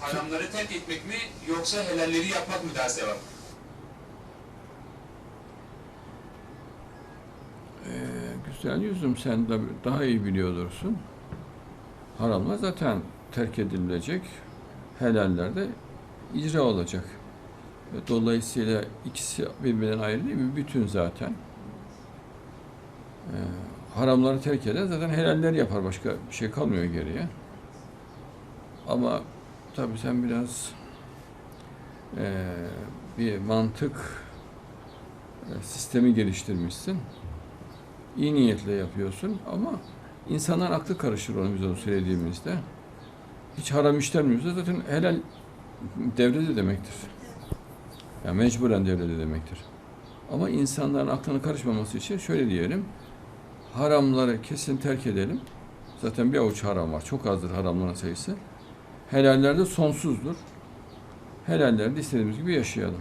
Haramları terk etmek mi yoksa helalleri yapmak mı daha sevap? Ee, güzel yüzüm sen de daha iyi biliyordursun. Haramlar zaten terk edilecek. Helaller de icra olacak. Dolayısıyla ikisi birbirinden ayrı değil bir bütün zaten. Ee, haramları terk eder zaten helaller yapar başka bir şey kalmıyor geriye. Ama tabii sen biraz eee, bir mantık e, sistemi geliştirmişsin iyi niyetle yapıyorsun ama insanların aklı karışır onu biz onu söylediğimizde. Hiç haram işlenmiyorsa zaten helal devrede demektir. Yani mecburen devrede demektir. Ama insanların aklına karışmaması için şöyle diyelim. Haramları kesin terk edelim. Zaten bir avuç haram var. Çok azdır haramların sayısı. Helaller de sonsuzdur. Helallerde istediğimiz gibi yaşayalım.